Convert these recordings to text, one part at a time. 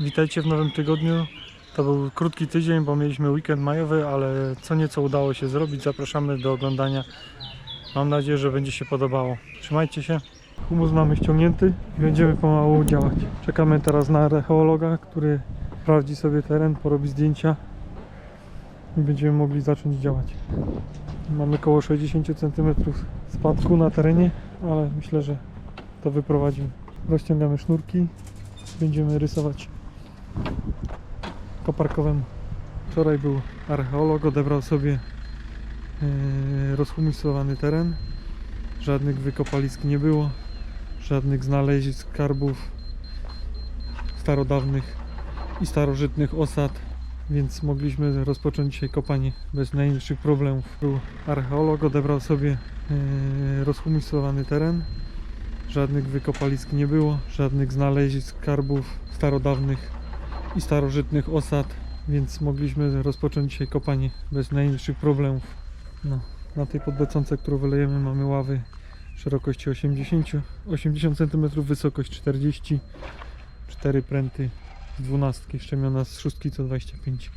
Witajcie w nowym tygodniu. To był krótki tydzień, bo mieliśmy weekend majowy, ale co nieco udało się zrobić. Zapraszamy do oglądania. Mam nadzieję, że będzie się podobało. Trzymajcie się. Humus mamy ściągnięty i będziemy pomału działać. Czekamy teraz na archeologa, który sprawdzi sobie teren, porobi zdjęcia i będziemy mogli zacząć działać. Mamy około 60 cm spadku na terenie, ale myślę, że to wyprowadzimy. Rozciągamy sznurki, będziemy rysować koparkowemu. Wczoraj był archeolog, odebrał sobie e, rozhumusowany teren. Żadnych wykopalisk nie było, żadnych znalezisk, skarbów starodawnych i starożytnych osad, więc mogliśmy rozpocząć dzisiaj kopanie bez najmniejszych problemów. Był archeolog, odebrał sobie e, rozhumusowany teren. Żadnych wykopalisk nie było, żadnych znalezisk, skarbów starodawnych i starożytnych osad, więc mogliśmy rozpocząć dzisiaj kopanie bez najmniejszych problemów. No, na tej podbeconce, którą wylejemy, mamy ławy szerokości 80, 80 cm, wysokość 40, 4 pręty z 12, szczemiona z szóstki co 25.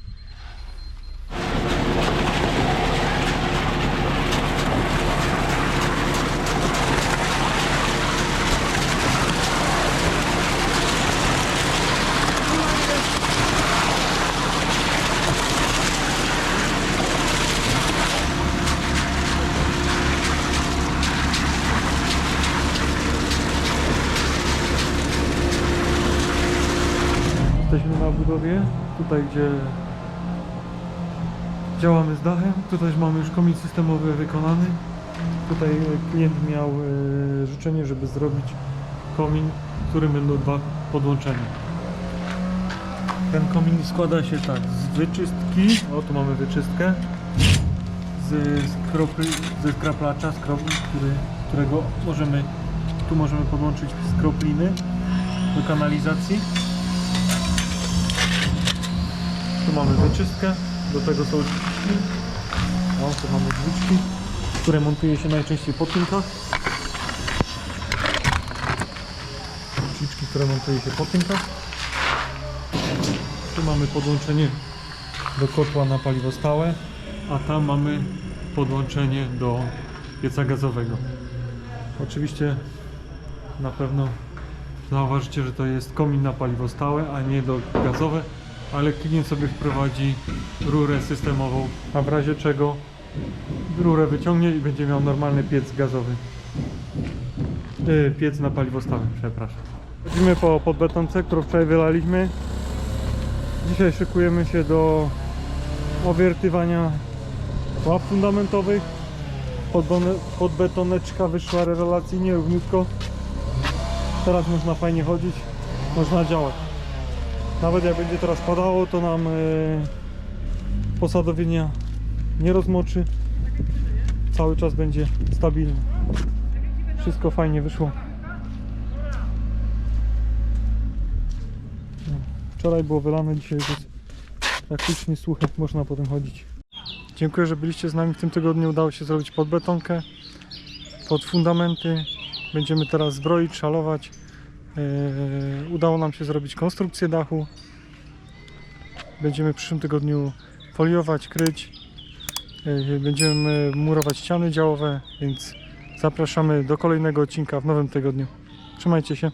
Jesteśmy na budowie, tutaj gdzie działamy z dachem. Tutaj mamy już komin systemowy wykonany. Tutaj klient miał e, życzenie, żeby zrobić komin, w którym będą dwa podłączenia. Ten komin składa się tak z wyczystki, o tu mamy wyczystkę, z, z, kropy, ze skraplacza, z kropli, który, którego możemy, tu możemy podłączyć z kropliny do kanalizacji. Tu mamy wyczystkę, do tego są drzwiczki. O, tu mamy drzwiczki, które montuje się najczęściej po tynkach. Drzwiczki, które montuje się po tynkach. Tu mamy podłączenie do kotła na paliwo stałe, a tam mamy podłączenie do pieca gazowego. Oczywiście na pewno zauważycie, że to jest komin na paliwo stałe, a nie do gazowe, ale klient sobie wprowadzi rurę systemową, a w razie czego rurę wyciągnie i będzie miał normalny piec gazowy. Yy, piec na paliwo stałe, przepraszam. Chodzimy po podbetonce, którą wczoraj wylaliśmy. Dzisiaj szykujemy się do owiertywania łap fundamentowych. Podbetoneczka wyszła rewelacyjnie, równiutko. Teraz można fajnie chodzić, można działać. Nawet jak będzie teraz padało, to nam e, posadowienia nie rozmoczy. Cały czas będzie stabilny. Wszystko fajnie wyszło. No, Wczoraj było wylane, dzisiaj jest praktycznie suche, można potem chodzić. Dziękuję, że byliście z nami w tym tygodniu. Udało się zrobić pod betonkę, pod fundamenty. Będziemy teraz zbroić, szalować. Yy, udało nam się zrobić konstrukcję dachu. Będziemy w przyszłym tygodniu foliować, kryć. Yy, Będziemy murować ściany działowe, więc zapraszamy do kolejnego odcinka w nowym tygodniu. Trzymajcie się.